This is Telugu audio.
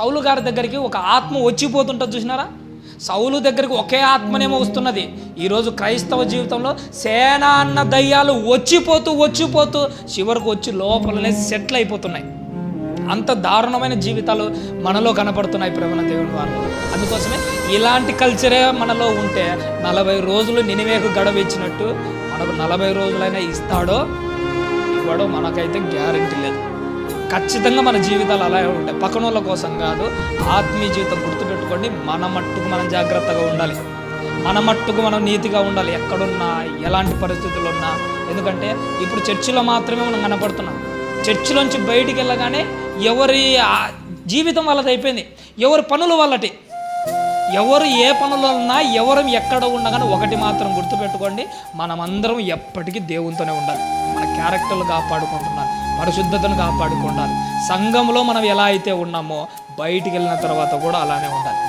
సౌలు గారి దగ్గరికి ఒక ఆత్మ వచ్చిపోతుంటుంది చూసినారా? సౌలు దగ్గరికి ఒకే ఆత్మనేమో వస్తున్నది. ఈరోజు క్రైస్తవ జీవితంలో సేన అన్న దయ్యాలు వచ్చిపోతూ వచ్చిపోతూ చివరికి వచ్చి లోపలనే సెటిల్ అయిపోతున్నాయి. అంత దారుణమైన జీవితాలు మనలో కనపడుతున్నాయి ప్రవణ దేవుని వారు. అందుకోసమే ఇలాంటి కల్చరే మనలో ఉంటే నలభై రోజులు నినివేకు గడవ ఇచ్చినట్టు మనకు నలభై రోజులైనా ఇస్తాడో ఇవ్వడో మనకైతే గ్యారంటీ లేదు. ఖచ్చితంగా మన జీవితాలు అలాగే ఉంటాయి. పక్కన వాళ్ళ కోసం కాదు ఆత్మీయ జీవితం గుర్తుపెట్టుకోండి. మన మట్టుకు మనం జాగ్రత్తగా ఉండాలి. మన మట్టుకు మనం నీతిగా ఉండాలి. ఎక్కడున్నా ఎలాంటి పరిస్థితులు ఉన్నా. ఎందుకంటే ఇప్పుడు చర్చిలో మాత్రమే మనం కనపడుతున్నాం. చర్చిలోంచి బయటికి వెళ్ళగానే ఎవరి జీవితం వాళ్ళది అయిపోయింది ఎవరి పనులు వాళ్ళటి. ఎవరు ఏ పనులు ఉన్నా ఎవరు ఎక్కడ ఉన్నా కానీ ఒకటి మాత్రం గుర్తుపెట్టుకోండి మనమందరం ఎప్పటికీ దేవునితోనే ఉండాలి. మన క్యారెక్టర్లు కాపాడుకుంటున్నారు పరిశుద్ధతను కాపాడుకుంటారు. సంఘంలో మనం ఎలా అయితే ఉన్నామో బయటికి వెళ్ళిన తర్వాత కూడా అలానే ఉండాలి.